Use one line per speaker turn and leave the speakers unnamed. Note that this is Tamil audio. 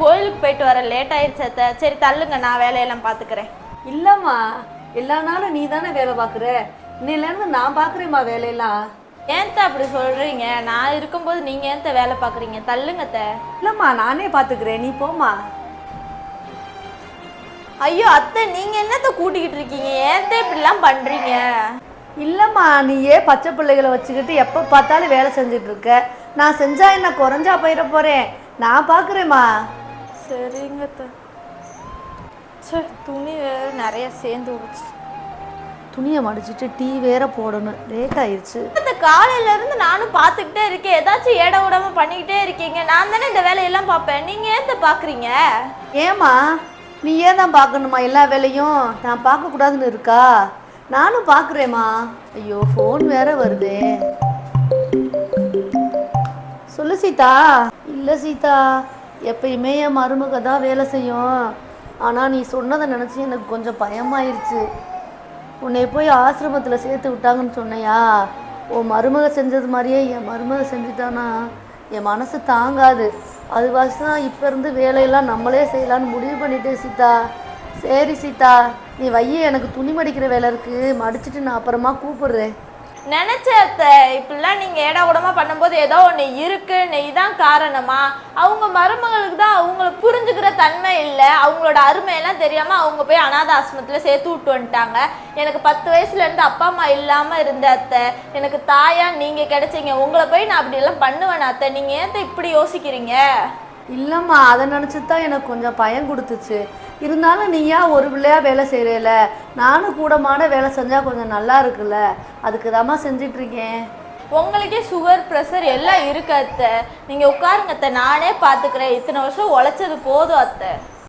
கோயிலுக்கு போயிட்டு வர லேட் ஆயிடுச்சு அத்தை. சரி தள்ளுங்க நான் வேலையெல்லாம் பார்த்துக்கிறேன்
இல்லம்மா எல்லா நாளும் நீ தானே வேலை பார்க்குற இன்னையிலேருந்து நான் பார்க்குறேம்மா வேலையெல்லாம்.
ஏன்த்த அப்படி சொல்றீங்க? நான் இருக்கும்போது நீங்க ஏன்த்த வேலை பார்க்குறீங்க தள்ளுங்க அத்தை.
இல்லைம்மா நானே பார்த்துக்கிறேன் நீ போம்மா.
ஐயோ அத்தை நீங்க என்னத்த கூட்டிக்கிட்டு இருக்கீங்க? ஏன்த்த இப்படிலாம் பண்றீங்க?
இல்லைம்மா நீயே பச்சை பிள்ளைகளை வச்சுக்கிட்டு எப்போ பார்த்தாலும் வேலை செஞ்சுட்டு இருக்க. நான் செஞ்சா என்ன குறைஞ்சா போயிட போகிறேன் நான் பார்க்குறேம்மா.
சரிங்க அத்தை. சே துணி வேற நிறைய சேர்ந்து விடுச்சு
துணியை மடிச்சிட்டு டீ வேற போடணும். லேட் ஆயிடுச்சு
இந்த காலையில இருந்து நானும் பார்த்துக்கிட்டே இருக்கேன். ஏதாச்சும் ஏட விடாம பண்ணிக்கிட்டே இருக்கீங்க. நான் தானே இந்த வேலையெல்லாம் பார்ப்பேன். நீங்க ஏன்த்த பாக்குறீங்க
ஏம்மா நீ ஏன் தான் பார்க்கணுமா எல்லா வேலையும்? நான் பார்க்கக்கூடாதுன்னு இருக்கா? நானும் பார்க்குறேம்மா. ஐயோ ஃபோன் வேற வருதே. சொல்லு சீதா. இல்லை சீதா எப்பயுமே என் மருமக தான் வேலை செய்யும். ஆனால் நீ சொன்னதை நினச்சி எனக்கு கொஞ்சம் பயமாயிருச்சு. உன்னை போய் ஆசிரமத்தில் சேர்த்து விட்டாங்கன்னு சொன்னையா? உன் மருமக செஞ்சது மாதிரியே என் மருமக செஞ்சுட்டானா? என் மனசு தாங்காது. அது தான் இப்போ இருந்து வேலையெல்லாம் நம்மளே செய்யலான்னு முடிவு பண்ணிட்டேன் சீதா. சரி சீதா நீ வைய எனக்கு துணி மடிக்கிற வேலை இருக்குது மடிச்சிட்டு நான் அப்புறமா கூப்பிடுறேன்.
நினைச்ச அத்தை. இப்படிலாம் நீங்கள் ஏடா கூடமா பண்ணும்போது ஏதோ ஒன்று இருக்குன்னு தான் காரணமா? அவங்க மருமகளுக்கு தான் அவங்கள புரிஞ்சுக்கிற தன்மை இல்லை. அவங்களோட அருமையெல்லாம் தெரியாம அவங்க போய் அனாத ஆசிரமத்தில் சேர்த்து விட்டு வந்துட்டாங்க. எனக்கு பத்து வயசுல இருந்து அப்பா அம்மா இல்லாம இருந்த அத்தை எனக்கு தாயா நீங்க கிடைச்சீங்க. உங்களை போய் நான் அப்படி எல்லாம் பண்ணுவேன் அத்தை. நீங்க ஏன் இப்படி யோசிக்கிறீங்க?
இல்லைம்மா அதை நினச்சி தான் எனக்கு கொஞ்சம் பயம் கொடுத்துச்சு. இருந்தாலும் நீயா ஒரு பிள்ளையா வேலை செய்கிறேல நானும் கூடமான வேலை செஞ்சால் கொஞ்சம் நல்லா இருக்குல்ல? அதுக்கு தாம்மா செஞ்சிட்ருக்கேன்
உங்களுக்கே சுகர் ப்ரெஷர் எல்லாம் இருக்கு அத்தை. நீங்கள் உட்காருங்க அத்தை. நானே பார்த்துக்கிறேன் இத்தனை வருஷம் உழைச்சது போதும் அத்தை.